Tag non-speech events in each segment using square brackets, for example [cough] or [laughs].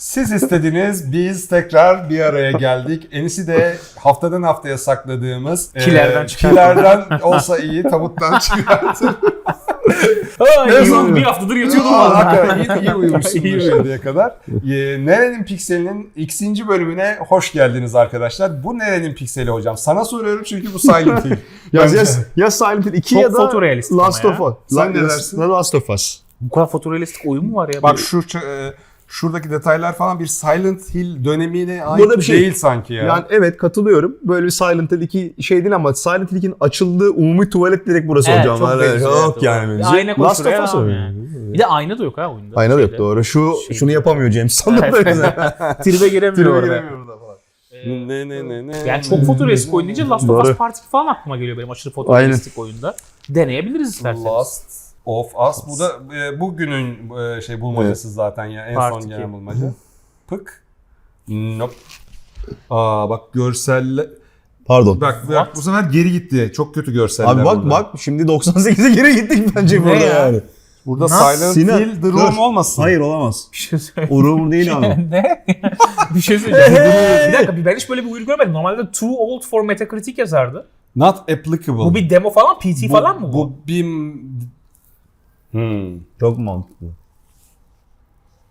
Siz istediniz, biz tekrar bir araya geldik. Enisi de haftadan haftaya sakladığımız Kilerden e, kilerden olsa iyi, tabuttan çıkartın. [laughs] Ne zaman- bir haftadır yatıyordum Aa, valla. hakikaten iyi, iyi uyumuşsunuz İyi şimdiye kadar. E, Nerenin Pikseli'nin ikinci bölümüne hoş geldiniz arkadaşlar. Bu Nerenin Pikseli hocam? Sana soruyorum çünkü bu Silent Hill. [laughs] Ya, ya, ya Silent Hill 2 Çok ya da Last of Us. Sen ne dersin? Last of Us. Bu kadar fotorealistik oyun mu var ya? Bak şu e, şuradaki detaylar falan bir Silent Hill dönemine ait Burada bir şey- değil sanki ya. Yani evet katılıyorum. Böyle bir Silent Hill 2 şey değil ama Silent Hill 2'nin açıldığı umumi tuvalet direkt burası Evet, hocam. çok Hani benziyor, yok evet, yani. doğru. benziyor. Ayna koşuyor Last of Us abi. Bir de ayna da yok ha oyunda. Ayna da yok Şeyde. doğru. Şu Şey- şunu yapamıyor James Sandım da bize. Tribe giremiyor Tribe orada. giremiyor orada falan. Ee, Ne ne ne ne. Yani çok fotorealistik oyun deyince Last of Us Doğru. Part 2 falan aklıma geliyor benim aşırı fotorealistik oyunda. Deneyebiliriz isterseniz. Last of Us. Bu da e, bugünün e, şey bulmacası zaten ya. En Part son iki. gelen bulmaca. Pık. Nope. Aa bak görselle Pardon. bak, bak bu sefer geri gitti. Çok kötü görseller. Abi bak burada. bak şimdi 98'e geri gittik bence Ne burada ya? yani. Burada Nasıl? Silent Sinan, Hill The Room dur. olmasın. Hayır olamaz. Bir şey söyle. O Rover değil [laughs] abi. ne? [laughs] bir şey söyleyeceğim. bir dakika ben hiç böyle bir uyarı görmedim. Normalde too old for Metacritic yazardı. Not applicable. Bu bir demo falan PT falan mı bu? Bu bir Hmm. Çok mantıklı.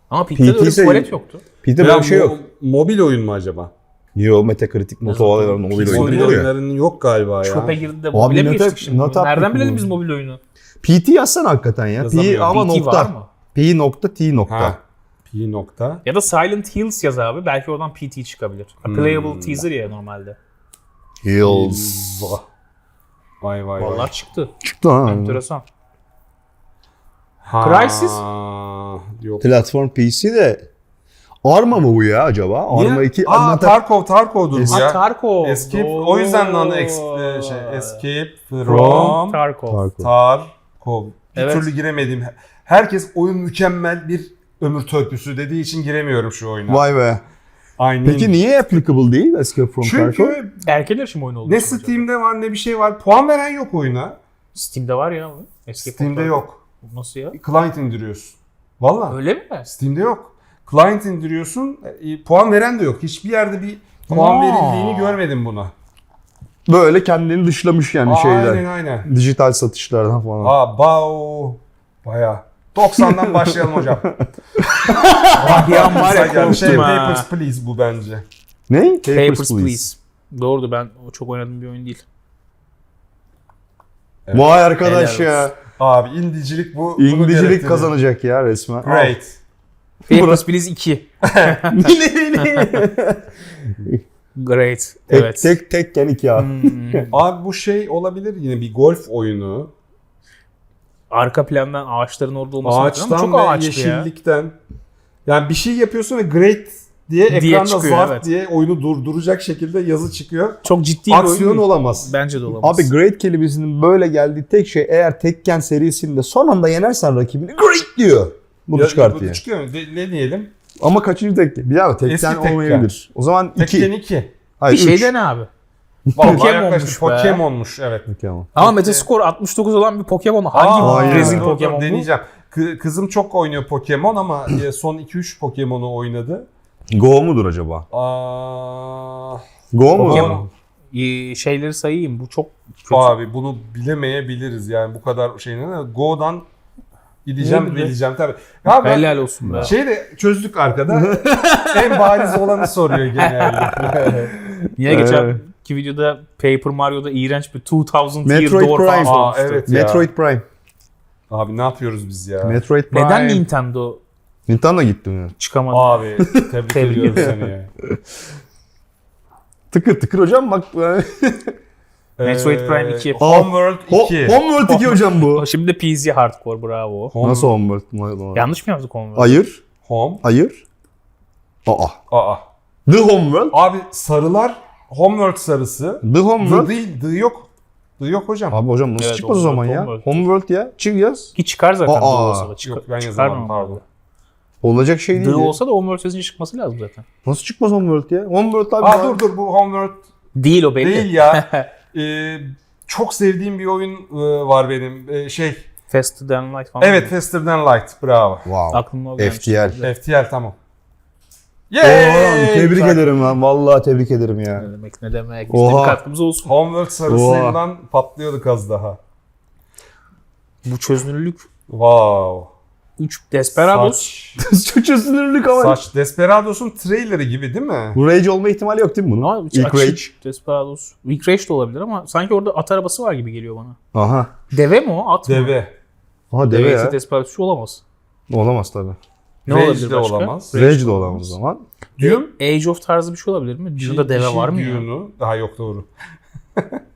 Ama öyle PT 'se- tuvalet yoktu. Ya böyle bir şey yok. Mobil oyun mu acaba? Yo Metacritic notu Nasıl? olaylar mobil Mobil oyun Mobil oluyor. oyunların yok galiba ya. Çöpe girdi de Abi mobile mi not- geçtik şimdi? not Nereden applicable. bilelim biz mobil oyunu? PT yazsana hakikaten ya. P Yazamıyorum. ama PT var nokta. mı? P nokta T nokta. Ha. P nokta. Ya da Silent Hills yaz abi. Belki oradan PT çıkabilir. A Hmm. playable teaser ya normalde. Hills. Vay vay vay. Vallahi çıktı. Çıktı ha. Enteresan. Ha, Crysis? Yok. Platform PC de Arma mı bu ya acaba? Arma 2 Aa, anlatan... Tarkov, Tarkov'dur bu ya. Tarkov. Escape, Doğru. o yüzden lan ex- e, şey, Escape From from Tarkov. Tarkov. Tarkov. Bir Evet. türlü giremediğim. Herkes oyun mükemmel bir ömür törpüsü dediği için giremiyorum şu oyuna. Vay be. Aynen. Peki niye applicable değil Escape from Tarkov? Çünkü Erken erişim oyunu oldu. ne Steam'de var ne bir şey var. Puan veren yok oyuna. Steam'de var ya. Escape Steam'de yok. Nasıl ya? Client indiriyorsun. Valla. Öyle mi? Steam'de yok. Client indiriyorsun. e, puan veren de yok. Hiçbir yerde bir puan Aa. verildiğini görmedim buna. Böyle kendini dışlamış yani şeyler. Aynen aynen. Dijital satışlardan falan. Aa bao. Baya. 90'dan başlayalım hocam. [laughs] Bir an var ya Şey, şey, korktum ha. Papers, Please bu bence. Ne? Papers, Please. Doğrudu ben o çok oynadığım bir oyun değil. Vay arkadaş Helal ya. Abi indicilik bu. bunu kazanacak ya resmen. Great. Papers, Please 2. [laughs] Great. Tek, Evet. tek tekken iki ya. Hmm. Abi bu şey olabilir yine bir golf oyunu. Arka plandan ağaçların orada olması lazım Ağaçtan ama çok ve ağaçlı ya. yeşillikten. Yani bir şey yapıyorsun ve great diye Diye ekranda çıkıyor, zart evet. diye oyunu durduracak şekilde yazı çıkıyor. Çok ciddi bir oyun Aksiyon değil. olamaz. Bence de olamaz. Abi Great kelimesinin böyle geldiği tek şey eğer Tekken serisinde son anda yenersen rakibini Great diyor. Bunu Ya- bu çıkartıyor. Çıkıyor mu? De- ne diyelim? Ama kaçıncı Tekken? Bir daha Tekken Eski Tekken. olmayabilir. O zaman Tekken 2. 2. bir Hayır şey 3. dene abi. Pokemon'muş. Pokemon'muş evet. Tamam. Ama Metascore 69 olan bir Pokemon. Hangi Aa, rezil dur, dur, Pokemon bu? Deneyeceğim. Kı- Kızım çok oynuyor Pokemon ama e, son 2-3 Pokemon'u oynadı. Go mudur acaba? Aa, Go mu? Pokemon. Ee, şeyleri sayayım. Bu çok kötü. abi bunu bilemeyebiliriz yani bu kadar şeyine. Go'dan gideceğim Ne bileyim. bileceğim tabii. Ya ben Helal olsun be. şeyi de çözdük arkada. [laughs] en bariz olanı soruyor genelde. [laughs] Niye geçen ki videoda Paper Mario'da iğrenç bir 2000 year Metroid door Prime. falan Aa, sormuştu. evet ya. Metroid Prime. Abi ne yapıyoruz biz ya? Metroid Prime. Neden Nintendo Nintendo gitti mi? çıkamadı? Abi tebrik Tebrik ediyorum seni ya. Tıkır tıkır hocam bak. [laughs] Metroid Prime 2. Homeworld Ho 2. Homeworld 2 hocam bu. [laughs] Şimdi PC Hardcore bravo. Home- Nasıl Homeworld? Yanlış mı yazdık onu? Hayır. Home. Hayır. Aa. Aa. The Homeworld. Abi sarılar Homeworld sarısı. The The Homeworld. değil, the yok. The yok hocam. Abi hocam nasıl Evet, çıkmaz o zaman ya? Homeworld. Homeworld ya. Çık yaz. Ki çıkar zaten Aa, Aa. Çık, yok, ben çıkar yazamadım, normalde. pardon. Olacak şey The değil. ya. olsa da Homeworld sözünün çıkması lazım zaten. Nasıl çıkmaz Homeworld ya? Homeworld abi. Aa dur dur bu Homeworld Değil o belli. değil ya. [laughs] Ee, çok sevdiğim bir oyun e, var benim. Ee, şey. Faster Than Light falan. Evet Faster Than Light. Bravo. Wow. Aklımda o gelmiş. FTL. FTL tamam. Yay! tebrik ederim lan. Vallahi tebrik ederim ya. Ne demek ne demek. Oha. bir katkımız olsun. Homeworld sarısından patlıyorduk az daha. Bu çözünürlük Wow. 3 Desperados. Saç, Çok çözünürlük ama. saç Desperados'un trailerı gibi değil mi? Bu Rage olma ihtimali yok değil mi bunun? Ama hiç İlk açık Rage. Desperados. İlk Rage de olabilir ama sanki orada at arabası var gibi geliyor bana. Aha. Deve mi o? At mı? Deve. Aha deve Deve ya. ise Desperados'u olamaz. Olamaz tabii. Ne Rage olabilir de başka? olamaz. Rage de olamaz o zaman. Dune. Age of tarzı bir şey olabilir mi? Dune'da deve var mı ya? Dune'u. Daha yok doğru.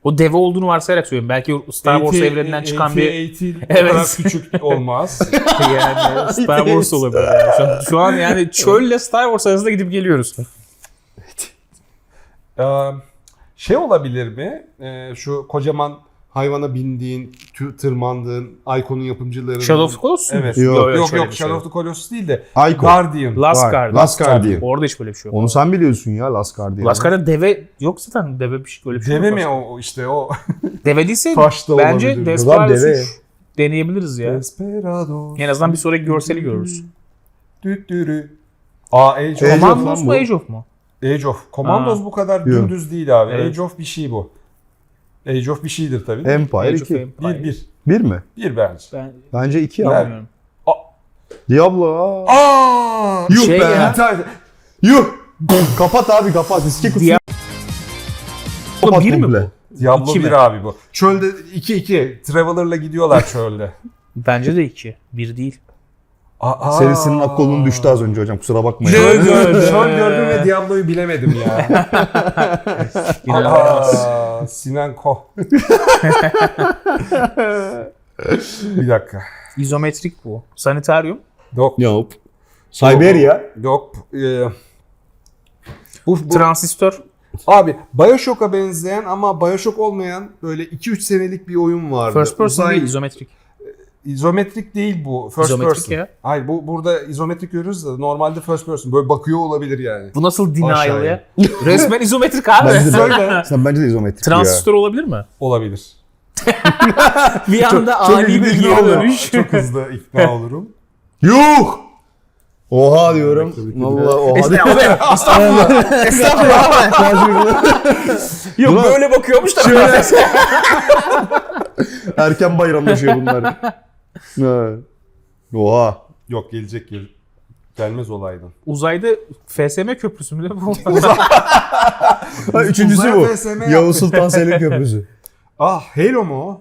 O deve olduğunu varsayarak söylüyorum. Belki Star Wars AT- evreninden çıkan bir [laughs] o Evet. küçük olmaz. [laughs] yani Star Wars olabilir. Yani. Şu, an, şu an yani çölle Star Wars arasında gidip geliyoruz. Ee, şey olabilir mi? Ee, şu kocaman hayvana bindiğin, tü- tırmandığın Icon'un yapımcılarının... Shadow of the Colossus mu? Evet. Yok, Yok yok, yok, şöyle bir şey Shadow of the Colossus değil de Icon. Guardian. Last Var. Guardian. Last Guardian. Orada hiç böyle bir şey yok. Onu sen biliyorsun ya Last Guardian. Last Guardian deve yok zaten deve bir şey öyle bir şey Deve yok mi başka. o o işte o? [laughs] Deve değilse Taş da bence olabilir. Desperados Ulan deve. 3 deneyebiliriz ya. Desperado. En azından bir sonraki görseli görürüz. Düttürü. Aa Age of. Age of Commandos lan mu bu. Age of mu? Age of. Commandos bu kadar Yok. dümdüz değil abi. Evet. Age of bir şey bu. Age of bir şeydir tabii. Empire Age of 2. Empire. bir, bir. Bir mi? Bir bence. Ben Bence 2 ama. bilmiyorum. Diablo. aa. Aa! Yuh Şey be. ya. Yuh. kapat abi kapat. İski kutusu. Diablo kapat bir mi komple. Diablo İki 1 mi? abi bu. Çölde 2-2. Traveler'la gidiyorlar çölde. Bence de 2. 1 değil. Aa, Serisinin ak kolun düştü az önce hocam kusura bakmayın. Dö- gördüm. dö- Çöl gördüm ve Diablo'yu bilemedim ya. [laughs] İnanılmaz. Aa, Sinan Koh. [laughs] bir dakika. İzometrik bu. Sanitaryum. Dok. Nope. Siberia. Dok. e, bu, bu, Transistör. abi Bioshock'a benzeyen ama Bioshock olmayan böyle 2-3 senelik bir oyun vardı. First person Uzay- değil izometrik. İzometrik değil bu. First İzometrik person. ya. Hayır bu burada izometrik görüyoruz da normalde first person. Böyle bakıyor olabilir yani. Bu nasıl denial Aşağıya. ya? [laughs] Resmen izometrik abi. Bence de, Söyle. sen bence de izometrik Transistör olabilir mi? Olabilir. [laughs] Bir anda çok ani bir ilginç oldu. dönüş. Çok hızlı ikna [laughs] olurum. Yuh. Oha diyorum. Vallahi oha. Estağfurullah. Estağfurullah. Estağfurullah. Yok Ulan- böyle bakıyormuş da. Erken bayramlaşıyor bunlar. Ha. Oha. Yok gelecek gel gelmez olaydan. Uzayda FSM köprüsü mü de bu? [laughs] Ha, üçüncüsü Uzay bu. FSM Yavuz. Sultan Selim Köprüsü. [laughs] Ah Halo mu o?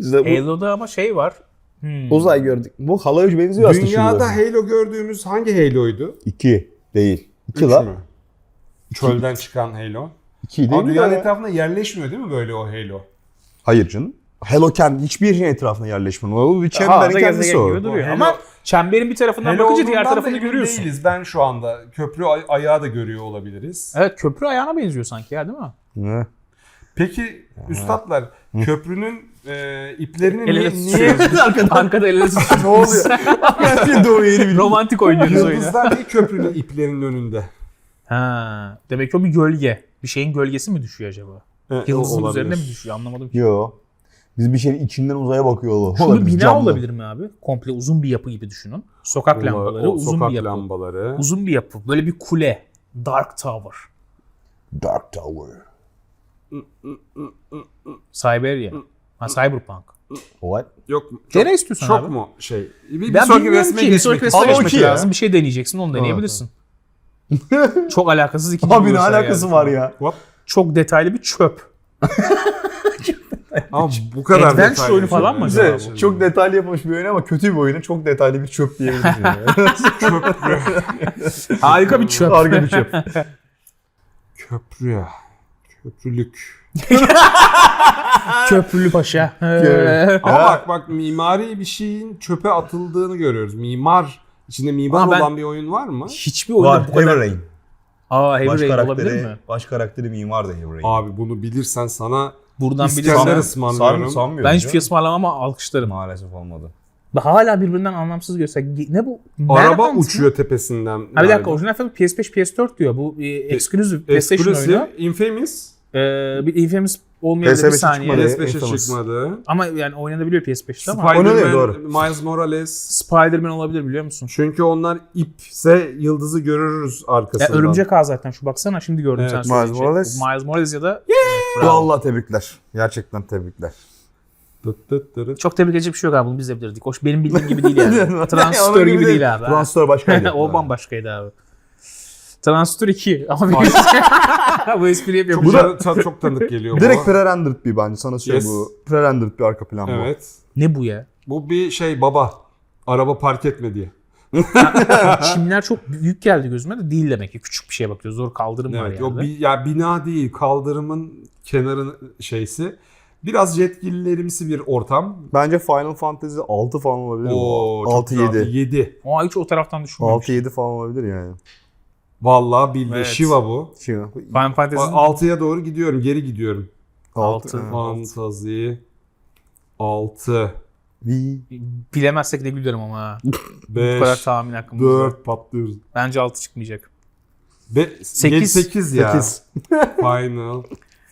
İşte bu Halo'da ama şey var. Hmm. uzay gördük. Bu halaya benziyor aslında Dünyada şurada. Halo gördüğümüz hangi Halo'ydu? İki değil. İki Üç la. mü? Çölden çıkan Halo. İki değil Ama mi dünyanın ya? etrafında yerleşmiyor değil mi böyle o Halo? Hayır canım. Hello kendi hiçbir şeyin etrafına yerleşmiyor. O bir çemberin da kendisi o. gibi duruyor. Ama çemberin bir tarafından Halo bakınca diğer tarafını görüyorsun. Değiliz. Ben şu anda köprü ay- ayağı da görüyor olabiliriz. Evet köprü ayağına benziyor sanki ya değil mi? Ne? Peki üstadlar köprünün e, iplerini El ele niye, niye tutuyoruz. [laughs] Arkada el ele ne oluyor? [laughs] Doğu yeni bir Romantik oynuyoruz oyunu. Yıldızlar niye köprünün iplerinin önünde? Ha, demek ki o bir gölge. Bir şeyin gölgesi mi düşüyor acaba? Evet, Yıldızın üzerine mi düşüyor anlamadım ki. Yo. Biz bir şeyin içinden uzaya bakıyor olalım. Şunu Olabilir, bina camlı. olabilir mi abi? Komple uzun bir yapı gibi düşünün. Sokak Bunlar- lambaları, o uzun sokak bir yapı. lambaları. Uzun bir yapı. Böyle bir kule. Dark Tower. Dark Tower. Siberia. Ha Cyberpunk. What? Yok çok, Dene istiyorsan çok abi. mu şey? Bir, bir Ben sonraki resme. Bir sonraki geçmek resme geçmek ya. lazım. Bir şey deneyeceksin onu deneyebilirsin. [laughs] Çok alakasız ikinci Abi bir ne alakası geldi. var ya? Hop. Çok detaylı bir çöp. [laughs] Ama bu kadar Adventure detaylı oyunu bir şey falan mı acaba bu? Çok detaylı yapılmış bir oyun ama kötü bir oyunu çok detaylı bir çöp diyebiliriz. yani. [laughs] Harika bir çöp. Harika bir çöp. [laughs] Köprü ya. Köprülük. [laughs] Köprülü paşa. Ama bak bak mimari bir şeyin çöpe atıldığını görüyoruz. Mimar içinde mimar ben- olan bir oyun var mı? Hiçbir oyunda Var. bu kadar... Heavy. Aa Heavy Baş Rain olabilir karakteri, mi? baş karakteri mimar da Heavy Rain. Abi bunu bilirsen sana Buradan İskender bilirsin. ısmarlıyorum. sanmıyorum. Ben hiçbir şey ısmarlamam ama alkışlarım. Maalesef olmadı. Hala birbirinden anlamsız göster. Ne bu? araba Manhunt mı? uçuyor tepesinden. Ha bir dakika orijinal film PS5 PS4 diyor. Bu e, exclusive PlayStation Exclusive, oyunu. Infamous. Ee, bir Infamous olmayabilir bir PS5'e saniye. çıkmadı. PS5'e Infamous. çıkmadı. Ama yani oynanabiliyor PS5'te ama. Oynanıyor, doğru. Spider-Man, Miles Morales. Spider-Man olabilir biliyor musun? Çünkü onlar ipse yıldızı görürüz Ya, arkasından. örümcek ağ zaten şu baksana şimdi gördüm Evet. sen Miles söyleyince. Morales. Miles Morales ya da bravo. Vallahi tebrikler. Gerçekten tebrikler. Tıt tıt tırıt. Çok tebrik edecek bir şey yok abi bunu biz de bilirdik. O benim bildiğim gibi değil [laughs] yani. Transistör gibi değil abi. Transistör başkaydı. [laughs] o bambaşkaydı abi. Transistör 2 ama bir bu espriyi yapıyorum. Çok, Bu da- ta- çok tanıdık geliyor Direkt pre-rendered bir bence sana söyleyeyim Yes. bu. Pre-rendered bir arka plan bu. Evet. Ne bu ya? Bu bir şey baba. Araba park etme diye. [laughs] [laughs] Çimler çok büyük geldi gözüme de değil demek ki. Küçük bir şeye bakıyoruz. Zor kaldırım var Evet. yani. O bir, ya bina değil, kaldırımın kenarın şeysi. Biraz yetkililerimsi bir ortam. Bence Final Fantasy 6 falan olabilir Oo, mi? 6-7. 7. Ama hiç o taraftan düşünmemiştim. 6-7 falan olabilir yani. Vallahi bildi. Evet. Shiva bu. Şimdi Final Fantasy'nin 6'ya doğru gidiyorum, geri gidiyorum. Altı. evet. Fantazi 6 Vi- bilemezsek ne gülerim ama ha. [laughs] Bu 5 kadar tahmin hakkımız var. 4 patlıyoruz. Bence 6 çıkmayacak. Ve Sekiz. 8 ya. 8. [laughs] Final.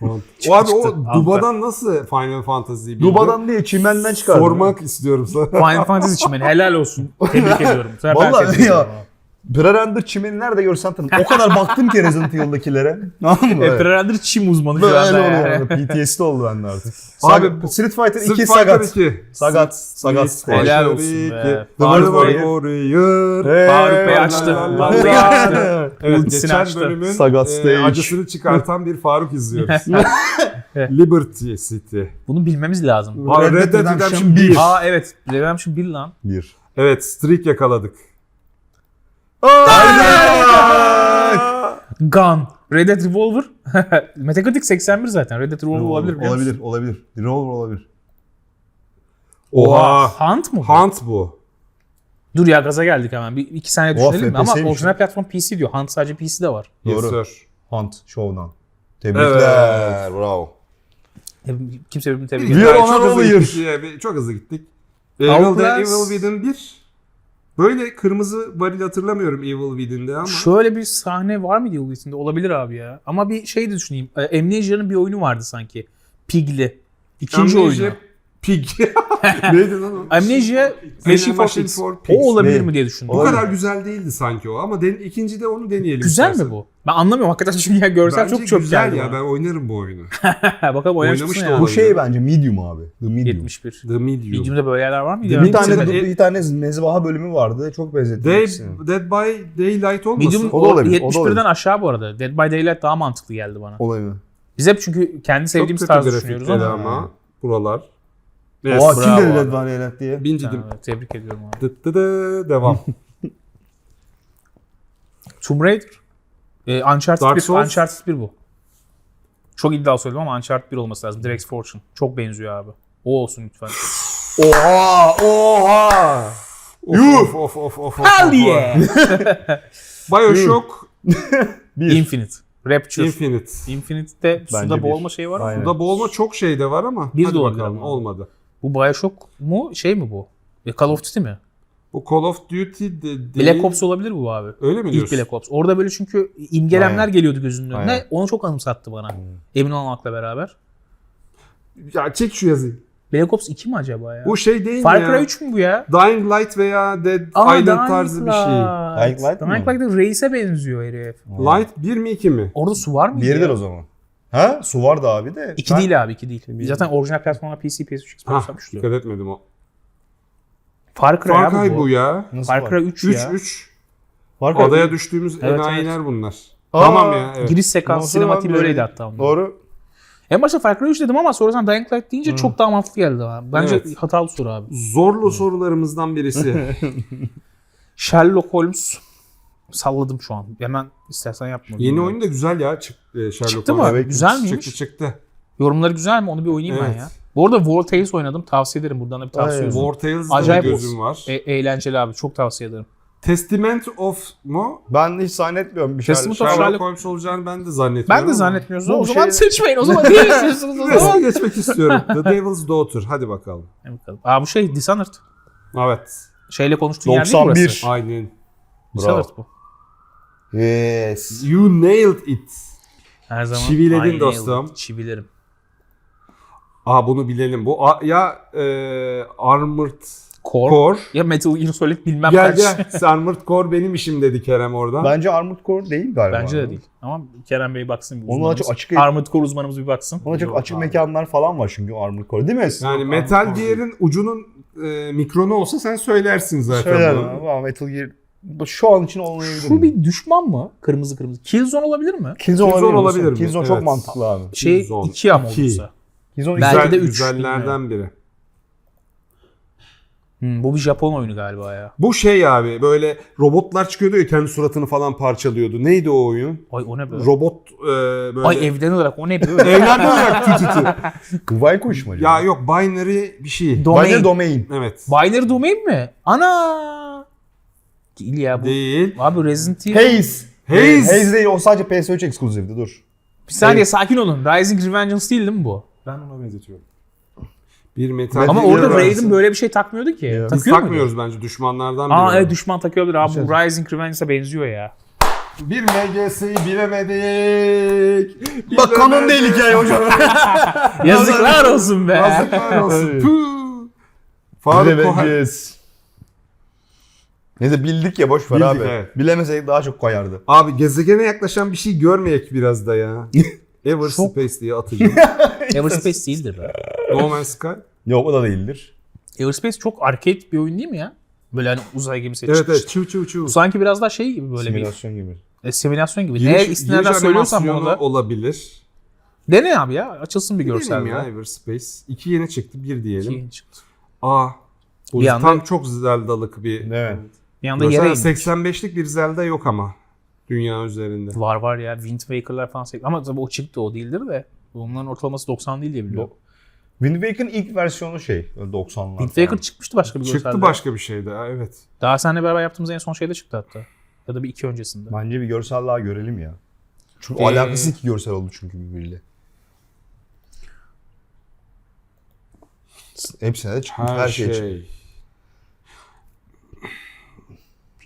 Fan- Çıktı, o abi o Aldı. Duba'dan nasıl Final Fantasy'yi bildin? Duba'dan değil çimenden çıkardı. sormak istiyorum sana. Final Fantasy için beni helal olsun. [laughs] Tebrik ediyorum. Bu sefer ben Vallahi tebrik ya. ediyorum. Pre-render çimeni nerede görsen tanım. O kadar baktım ki Resident Evil'dakilere. Anladın mı? E, Pre-render çim uzmanı şu anda Böyle yani. oluyor. [laughs] PTSD oldu bende artık. Abi, Abi Street Fighter 2 Street Fighter Sagat. 2. Sagat. Sagat. Street Helal Fighter olsun 2. be. The Faruk Bey. Faruk Bey açtı. Vallahi la. [laughs] açtı. Evet Ultisini geçen açtı. bölümün Sagat e, Stage. acısını çıkartan bir Faruk izliyoruz. [laughs] Liberty City. Bunu bilmemiz lazım. Aa, Red Dead Redemption 1. Aa evet. Redemption 1 lan. Bir. Evet streak yakaladık. Gun. Red Dead Revolver. [laughs] Metacritic 81 zaten. Red Dead Revolver olabilir biliyor musun? Olabilir, olabilir. Revolver olabilir. Oha. Hunt mu? bu? Hunt bu. Dur ya gaza geldik hemen. Bir iki saniye Oha, düşünelim mi? Ama FPS'ymiş orijinal platform PC diyor. Hunt sadece PC'de var. Yes Doğru. sir. Hunt, Showdown. Tebrikler. Bravo. Kimse birbirini tebrik Bir on- Yani çok hızlı gittik. ya, bir- Çok hızlı gittik. Evil, Outlast- Dead, Evil Within 1. Böyle kırmızı varil hatırlamıyorum Evil Within'de ama. Şöyle bir sahne var mıydı yol içinde? Olabilir abi ya. Ama bir şey de düşüneyim. E, Amnesia'nın bir oyunu vardı sanki. Pig'li. İkinci Amnesia oyunu. Pig. [laughs] [laughs] Neydi lan o? Amnesia Machine for Pigs. for Pigs. O olabilir Ne? mi diye düşündüm. Bu Olabilir. kadar güzel değildi sanki o ama den, ikinci de onu deneyelim Güzel istersen. mi bu? Ben anlamıyorum hakikaten çünkü ya görsel Bence çok çöp güzel geldi ya bana. ben oynarım bu oyunu. [laughs] Bakalım oynamış Oynamış mısın da ya? Bu olabilir. şey bence medium abi. The medium. 71. The Medium. Medium'da böyle yerler var mıydı? Ya? Bir tane Medium. bir tane mezbaha bölümü vardı. Çok. Day, ikisini. Dead by Daylight olmasın? Medium O da olabilir, o da 71'den olabilir. aşağı bu arada. Dead by Daylight daha mantıklı geldi bana. Olayı. Biz hep çünkü kendi Çok sevdiğimiz tarzı grafikleri düşünüyoruz ama. ama buralar. Oha Yes. kim dedi by Daylight diye? Bincidim. Evet, tebrik ediyorum abi. Dıt dı dı, devam. [laughs] Tomb Raider. Ee, Uncharted, Dark 1, Souls. Uncharted 1 bu. Çok iddialı söyledim ama Uncharted 1 olması lazım. Drake's Fortune. Çok benziyor abi. O olsun lütfen. [laughs] Oha! Oha! Of of of of of. Hell yeah! [laughs] Bioshock Bir. Infinite. Rapture. Infinite. Infinite'de Bence suda bir. boğulma şeyi var. Aynen. Burada boğulma çok şeyde var ama Bir hadi de olabilir bakalım ama. olmadı. Bu Bioshock mu? Şey mi bu? E, Call of Duty mi? Bu Call of Duty de değil. Black Ops olabilir bu abi. Öyle mi İlk diyorsun? Black Ops. Orada böyle çünkü imgelemler Aynen. geliyordu gözünün önüne. Aynen. Onu çok anımsattı bana. Emin olmakla beraber. Ya çek şu yazıyı. Black Ops 2 mi acaba ya? Bu şey değil mi Far ya? Cry 3 mü bu ya? Dying Light veya Dead Aa, Island Dying tarzı bir şey. Dying Light mı? Dying Light'da Reis'e benziyor herif. Light 1 mi 2 mi? Orada su var mıydı Biridir ya? o zaman. Ha? Su vardı abi de. İki Ben- değil abi iki değil. Zaten orijinal platformda PC, PS3, Xbox Ha, yapmıştı. dikkat etmedim o. Far Cry Far abi Cry bu. bu ya. Nasıl Far? Cry 3, 3 ya. 3. Far Cry- Adaya düştüğümüz Evet, enayiler bunlar. Aa, tamam ya. Evet. Giriş sekans Nasıl sinematiği böyleydi böyle? hatta. onun. Doğru. En başta Far Cry 3 dedim ama sonradan Dying Light deyince çok daha mantıklı geldi bana. Bence Evet. hatalı soru abi. Zorlu sorularımızdan birisi. [laughs] Sherlock Holmes salladım şu an. Hemen istersen yapma. Yeni oyun da güzel ya. Çık, e, Sherlock Çıktı mı? Evet, Güzel miymiş? Çıktı çıktı. Yorumları güzel mi? Onu bir oynayayım ben Evet. ya. Bu arada War Tales oynadım. Tavsiye ederim. Buradan da bir tavsiye Aynen. War Tales'da Acayip gözüm var. E- eğlenceli abi. Çok tavsiye ederim. Testament of mu? Ben hiç zannetmiyorum bir şey. Testament Sherlock Sherlock- Holmes olacağını ben de zannetmiyorum. Ben de. Bu O zaman şey- seçmeyin. O zaman değil [laughs] istiyorsunuz o zaman. Geçmek istiyorum. The Devil's Daughter. Hadi bakalım. Hadi bakalım. Aa bu şey Dishonored. Evet. Şeyle konuştuğun yer değil mi 91. burası? Aynen. Dishonored bu. Yes. You nailed it. Her zaman Çiviledin aynı dostum. Çivilerim. Aa bunu bilelim. Bu a- ya e, Armored Core. Core. Ya Metal Gear Solid bilmem Gel kaç. gel. Armored Core benim işim dedi Kerem orada. Bence Armored Core değil galiba. Bence de değil. Ama Kerem Bey baksın. bir Ona uzmanımız. çok açık- Armored Core uzmanımız bir baksın. Ona çok açık abi. mekanlar falan var çünkü Armored Core değil mi? Yani Metal Gear'in ucunun e, mikronu olsa sen söylersin zaten. Söylerim bunu. ama Metal Gear şu an için olmayabilir. Şu bir düşman mı? Kırmızı kırmızı. Killzone olabilir mi? Killzone, Killzone olabilir, olabilir mi? Killzone Evet. çok mantıklı abi. Şey Killzone. 2 ama İki. olursa. Killzone Belki Güzel, de üç, güzellerden biri. Hmm, bu bir Japon oyunu galiba ya. Bu şey abi böyle robotlar çıkıyordu ya kendi suratını falan parçalıyordu. Neydi o oyun? Ay o ne böyle? Robot e, böyle... Ay evden olarak o ne böyle? [laughs] Evlerde olarak tü tü tü. [laughs] Vaykuş mu acaba? Ya yok binary bir şey. Domain. Bence Domain. Evet. Binary Domain mi? Ana! Değil ya bu. Değil. Abi Resident Evil. Haze. Haze. Haze değil o sadece PS3 ekskluzivdi dur. Bir saniye sakin olun. Rising Revengeance değil değil mi bu? Ben ona benzetiyorum. Bir metal. Ama orada Raiden böyle bir şey takmıyordu ki. Ya. Biz Biz Takıyor muydu? takmıyoruz bence düşmanlardan biri. Aa evet düşman takıyordur abi. Bu Rising Revengeance'a benziyor ya. Bir MGS'yi bilemedik. Bak kanun değil hikaye hocam. [laughs] Yazıklar olsun be. Yazıklar olsun. Puh. Faruk Kohan. Neyse bildik ya boş ver Bildik, abi. evet. Bilemeseydik daha çok koyardı. Abi gezegene yaklaşan bir şey görmeyek biraz da ya. [laughs] Everspace diye atacağım. [laughs] Everspace değildir be. no Man's Sky. Yok o da değildir. Everspace çok arcade bir oyun değil mi ya? Böyle hani uzay gemisi Evet çıkmış. evet. Çiv çiv çiv. Bu sanki biraz daha şey gibi böyle Simülasyon gibi. bir e, simülasyon gibi. Giriş- ne istinaden giriş söylüyorsan bunu animasyonu da. olabilir. Dene abi ya. Açılsın bir görsel. Görsel ya Everspace. İki yeni çıktı. Bir diyelim. İki çıktı. Aa. Bu Bir anda- tam çok Zeldalık bir. Evet. Bir anda yere Mesela indik. 85'lik bir Zelda yok ama. Dünya üzerinde. Var var ya. Wind Waker'lar falan. sek- Ama tabii o çıktı o değildir de. Onların ortalaması 90 değil diye biliyorum. Wind Waker'ın ilk versiyonu şey 90'lar. Wind Waker çıkmıştı başka bir Çıktı görselde. başka bir şeydi. ha, Evet. Daha seninle beraber yaptığımız en son şeyde çıktı hatta. Ya da bir iki öncesinde. Bence bir görsel daha görelim ya. Çünkü Ee, alakası iki görsel oldu çünkü birbiriyle. Hepsine de çıkmış her, Her, şey. şey. çıkmış.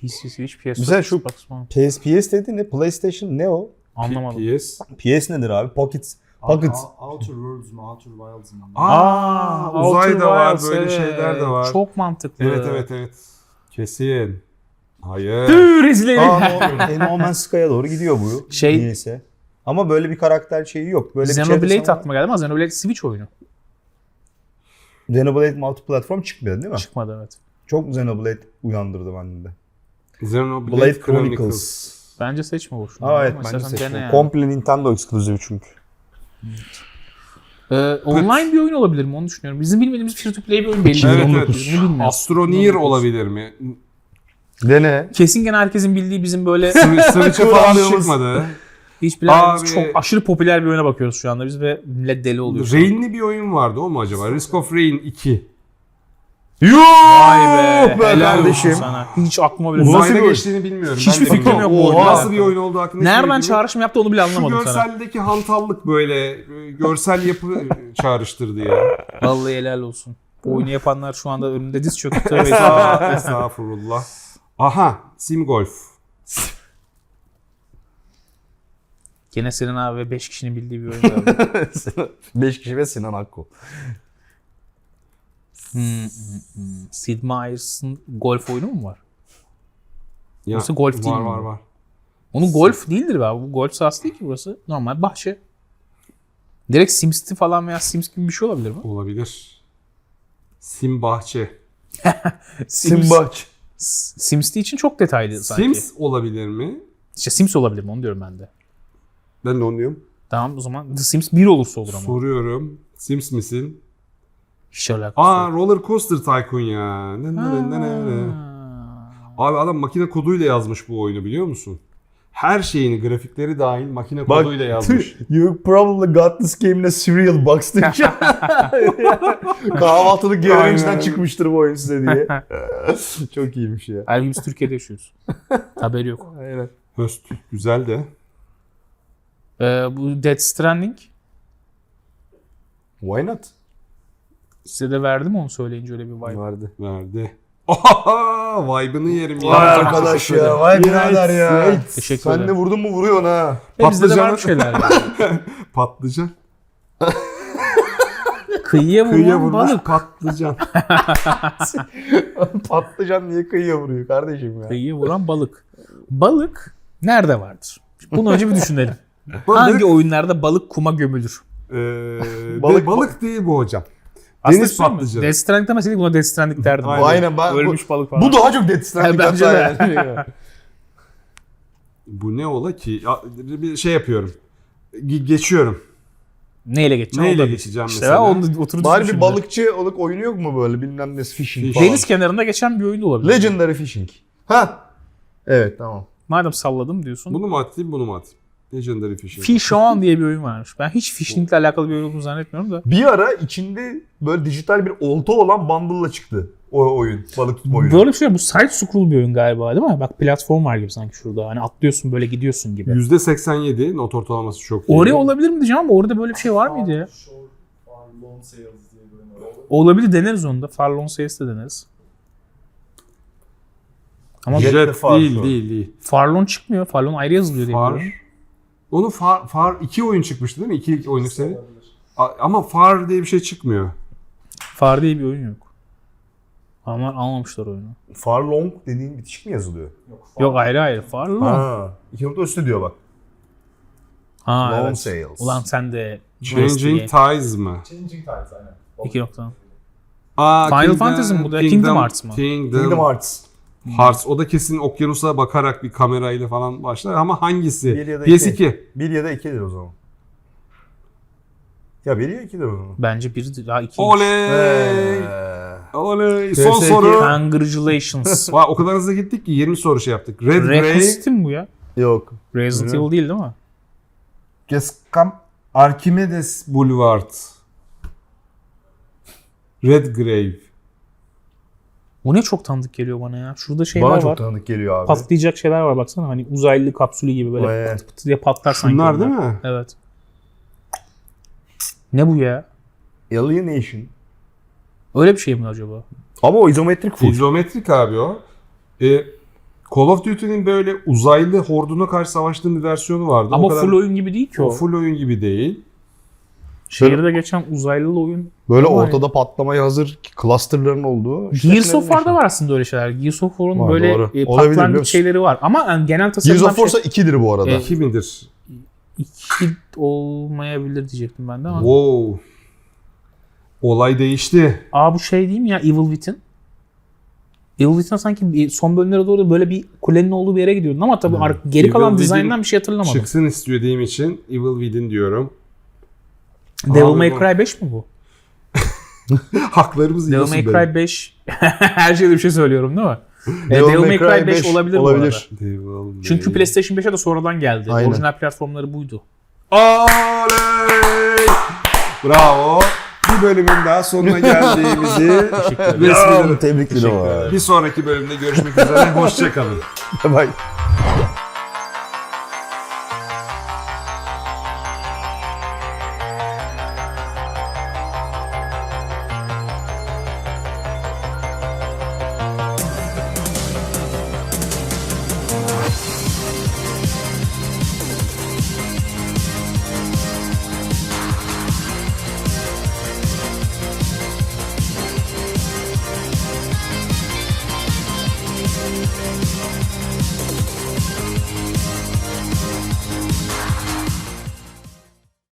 PC Switch, PS4, Mesela şu- Xbox One. PS, PS dediğin ne? PlayStation ne o? Anlamadım. PS. PS nedir abi? Pocket. Pocket. Outer Worlds mu? Outer Wilds mı? Aa, uzay Outer da var, Wilds, böyle evet. şeyler de var. Çok mantıklı. Evet evet evet. Kesin. Hayır. Tüh rezil herif. Aa, no, Man's Sky'a doğru gidiyor bu. Şey- Niyeyse. Ama böyle bir karakter şeyi yok. Böyle bir şey Xenoblade ama- aklıma geldi ama Xenoblade Switch oyunu. Xenoblade multi-platform çıkmadı değil mi? Çıkmadı evet. Çok Xenoblade uyandırdı bende. Xenoblade Blade Chronicles. Chronicles. Bence seçme bu şunu. Aa evet Ama bence dene yani. Komple Nintendo ekskluzivi çünkü. Ee, online bir oyun olabilir mi onu düşünüyorum. Bizim bilmediğimiz free to play bir oyun belli. Evet evet. bilmiyoruz. Astroneer olabilir mi? Dene. Kesin gene herkesin bildiği bizim böyle Switch- Switch'e [laughs] falan Kullandığımız- çıkmadı. hiç bilemediğimiz Abi- çok aşırı popüler bir oyuna bakıyoruz şu anda biz ve millet deli oluyor. Rain'li bir oyun vardı o mu acaba? Risk of Rain 2. Yoo! Vay be. be helal kardeşim. sana. Hiç aklıma bile Nasıl bir Uzayda oyun? geçtiğini bilmiyorum. Hiçbir Ben de fikrim yok bu Nasıl bir oyun olduğu hakkında hiçbir Nereden çağrışım yaptı onu bile Şu anlamadım sana. görseldeki hantallık böyle görsel yapı [laughs] çağrıştırdı ya. Vallahi helal olsun. Bu oyunu yapanlar şu anda önünde diz çöktü. Estağfurullah. Aha, Sim Golf. Gene Sinan abi ve 5 kişinin bildiği bir oyun galiba. [laughs] 5 kişi ve Sinan Akko. Hmm, hmm, hmm. Sid Meier's'ın golf oyunu mu var? Ya, Burası golf değil var, mi? Var var Onun golf değildir be abi. Bu golf sahası değil ki burası. Normal bahçe. Direkt Sims'ti falan veya Sims gibi bir şey olabilir mi? Olabilir. Sim Bahçe. [laughs] Sims, Simbaç. Sims'ti için çok detaylı sanki. Sims olabilir mi? İşte Sims olabilir mi onu diyorum ben de. Ben de onu diyorum. Tamam o zaman The Sims 1 olursa olur ama. Soruyorum. Sims misin? Hiç alakası Aa yok. Roller Coaster Tycoon ya. Ne, ne, ne, ne, ne. Abi adam makine koduyla yazmış bu oyunu biliyor musun? Her şeyini, grafikleri dahil makine Bak, koduyla yazmış. You probably got this game in a cereal box demiş. Kahvaltılık Aynen. gevreğimizden çıkmıştır bu oyun size diye. [laughs] Çok iyiymiş ya. Her biz Türkiye'de yaşıyoruz. [laughs] Haberi yok. Aynen. Höst. Güzel de. Ee, bu Death Stranding Why not? Size de verdim onu söyleyince öyle bir vibe. Vardı. Verdi. [laughs] Oha, vibe'ını yerim ya. Vay arkadaş ya. Vay birader ya. Teşekkür Sen ederim. de vurdun mu vuruyorsun ha. E bizde de var Patlıcanı- bir şeyler. [laughs] Patlıcan. [laughs] Kıyıya vurulan Kıyıya vurmuş balık. patlıcan. Patlıcan niye kıyıya vuruyor kardeşim ya? Kıyıya vuran balık. Balık nerede vardır? Bunu önce bir düşünelim. Balık, Hangi oyunlarda balık kuma gömülür? Ee, balık, balık değil bu hocam. Aslında Deniz söyleyeyim mi? patlıcanı. Death Stranding demeseydik buna Death Stranding derdim. Aynen. Aynen ben bu, Ölmüş balık falan. bu daha çok Death Stranding [laughs] Bence hatta de. yani. [laughs] Bu ne ola ki? Ya, Bir şey yapıyorum. Ge- geçiyorum. Neyle geçeceğim? Neyle O da bir- geçeceğim işte mesela? ben onu oturup Bari bir düşündüm. balıkçılık oyunu yok mu böyle bilmem ne fishing Fish. falan. Deniz kenarında geçen bir oyun da olabilir. Legendary Fishing. Ha. Evet tamam. Madem salladım diyorsun. Bunu mu atayım bunu mu atayım? Legendary Fishing. Fish On diye bir oyun varmış. Ben hiç fishing'le alakalı bir oyun olduğunu zannetmiyorum da. Bir ara içinde böyle dijital bir olta olan bundle'la çıktı o oyun. Balık tutma oyunu. Böyle bir şey bu side scroll bir oyun galiba değil mi? Bak platform var gibi sanki şurada. Hani atlıyorsun böyle gidiyorsun gibi. %87 not ortalaması çok iyi. Oraya olabilir mi diyeceğim ama orada böyle bir şey var mıydı ya? Shore Far Long Sales diye bir oyun var. Olabilir deneriz onu da. Farlon Sayes'te deneriz. Ama Jet de Far değil değil değil. Farlon çıkmıyor. Farlon ayrı yazılıyor diye Far. Biliyorum. Onu Far, Far 2 oyun çıkmıştı değil mi? 2 oyunluk seri. Ama Far diye bir şey çıkmıyor. Far diye bir oyun yok. Ama almamışlar oyunu. Far Long dediğin bitişik mi yazılıyor? Yok, Far Yok ayrı ayrı. Farlon. Ha, Ha. İki nokta üstü diyor bak. Long evet. Sales. Ulan sen de Changing Tides mı? Changing Tides aynen. İki nokta. Aa, Final Fantasy mi bu da? Kingdom Hearts mı? Kingdom, Kingdom Hearts. Hearts. O da kesin okyanusa bakarak bir kamerayla falan başlar ama hangisi? Bir ya da PS2. Bir ya da ikidir o zaman. Ya bir ya ikidir o zaman. Bence biri daha iki. Oley! Eee. Oley! Son PS2. soru. Congratulations. [laughs] Vay, o kadar hızlı gittik ki 20 soru şey yaptık. Red Grey, City mi bu ya? Yok. Resident. Evil değil değil mi? Geskam, Archimedes Boulevard. Red Grave. Bu ne çok tanıdık geliyor bana ya. Şurada Bana şeyler çok var. tanıdık geliyor abi. Patlayacak şeyler var baksana. Hani uzaylı kapsülü gibi böyle Vay. pıt pıt diye patlar sanki. Şunlar onlar. değil mi? Evet. Ne bu ya? Alienation. Öyle bir şey mi acaba? Ama o izometrik full. İzometrik abi o. E, Call of Duty'nin böyle uzaylı horduna karşı savaştığın bir versiyonu vardı. Ama o kadar, full oyun gibi değil ki o. o full oyun gibi değil. Şehirde geçen uzaylı oyun. Böyle Var ortada patlamaya hazır clusterların olduğu. Gears of. War'da var aslında öyle şeyler. Gears of War'un Var, böyle doğru. e, musun? şeyleri var. Ama yani genel Gears tasarımdan of War'sa 2'dir bu arada. E, İki midir? iki olmayabilir diyecektim ben de ama. Wow. Olay değişti. Aa bu şey değil mi ya Evil Within? Evil Within sanki son bölümlere doğru böyle bir kulenin olduğu bir yere gidiyordun ama tabii ar- geri Evil kalan dizayndan bir şey hatırlamadım. Çıksın istediğim için Evil Within diyorum. Devil Abi May bu- Cry 5 mi bu? [laughs] Haklarımız Devil yiyorsun May benim. Cry 5 [laughs] her şeyde bir şey söylüyorum değil mi? E, Devil Devil, May Cry Cry 5 5 olabilir, olabilir. bu arada. Devil May- Çünkü PlayStation 5'e de sonradan geldi. Aynen. Orijinal platformları buydu. Oley! Bravo. Bir bölümün daha sonuna geldiğimizi [laughs] resmi Tebrik Bir sonraki bölümde görüşmek üzere. Hoşçakalın. Bye.